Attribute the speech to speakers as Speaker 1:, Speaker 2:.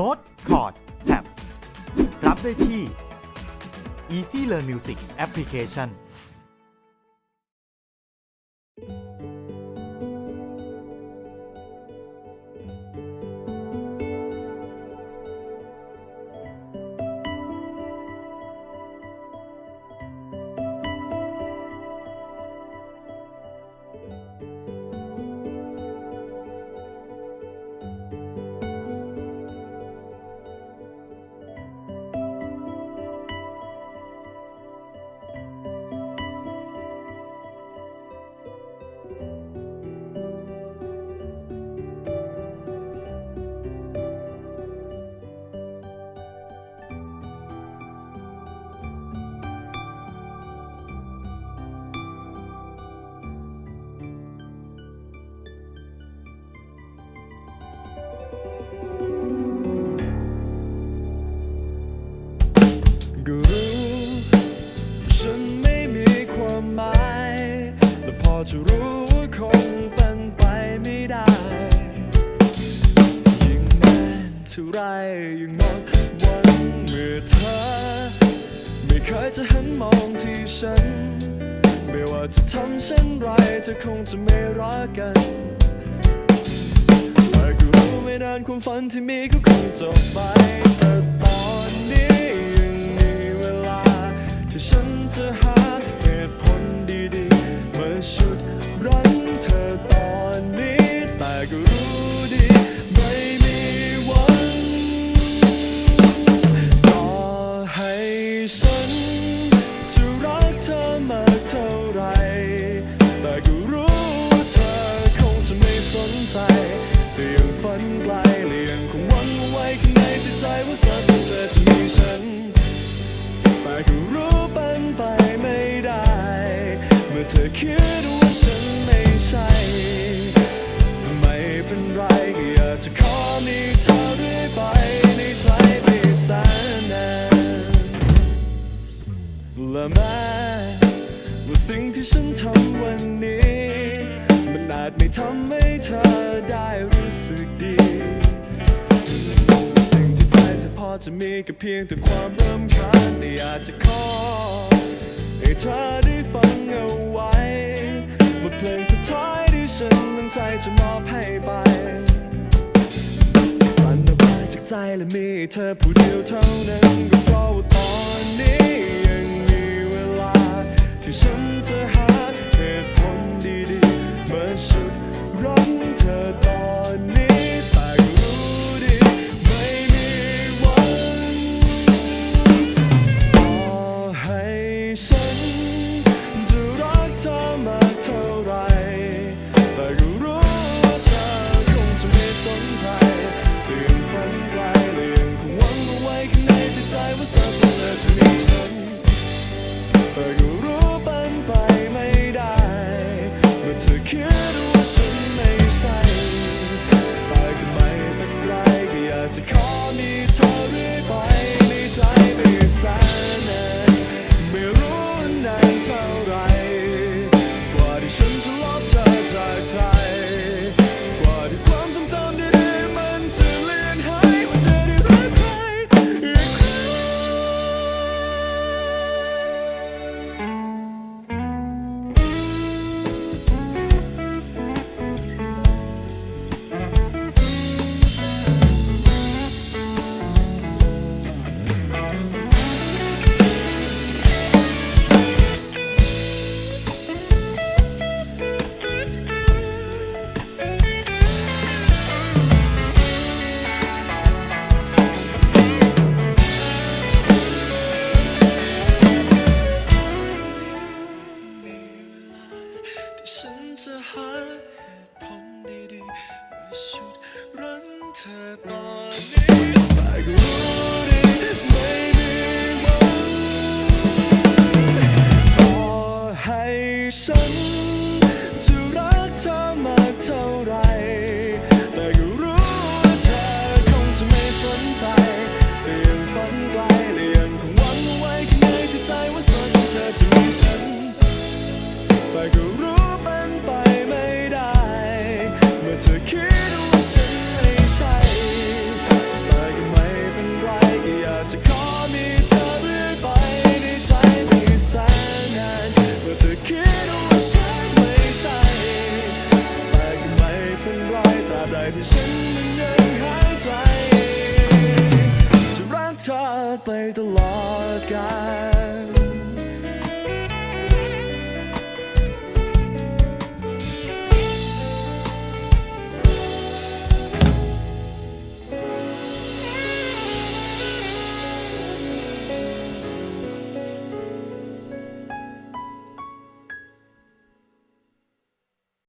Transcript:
Speaker 1: Note Chord Tab รับได้ที่ Easy Learn Music Application
Speaker 2: ก็รู้ฉันไม่มีความหมายแต่พอจะรู้ว่าคงเป็นไปไม่ได้ ยิ่งนานเท่าไรยิ่งมดหวันเมื่อเธอ ไม่เคยจะหันมองที่ฉัน ไม่ว่าจะทำเช่นไรเธอคงจะไม่รักกันแต่ก็รู้ไม่นานความฝันที่มีก็คงจบไปแต่ ที่ฉันจะหาเหตุผลดีๆมาชุดรั้นเธอตอนนี้ แต่ก็รู้ดีไม่มีวันต่อให้ฉันจะรักเธอมาเท่าไร แต่ก็รู้เธอคงจะไม่สนใจแต่ยังฝันไกลและยังคงหวังไว้ข้างในใจว่าสัก เมื่อเธอคิดว่าฉันไม่ใช่ไม่เป็นไรก็อยากจะขอมีเธอเรื่อยไปในใจไปแสนนานและแม้ว่าสิ่งที่ฉันทำวันนี้ มันอาจไม่ทำให้เธอได้รู้สึกดี สิ่งที่ใจเธอพอจะมีก็เพียงแต่ความรำคาญแต่อยากจะขอ ให้เธอได้ฟังเอาไว้บทเพลงสุดท้ายที่ฉันตั้งใจจะมอบให้ไปมันออกมาจากใจและมีเธอผู้เดียวเท่านั้นก็เพราะว่าตอน sun.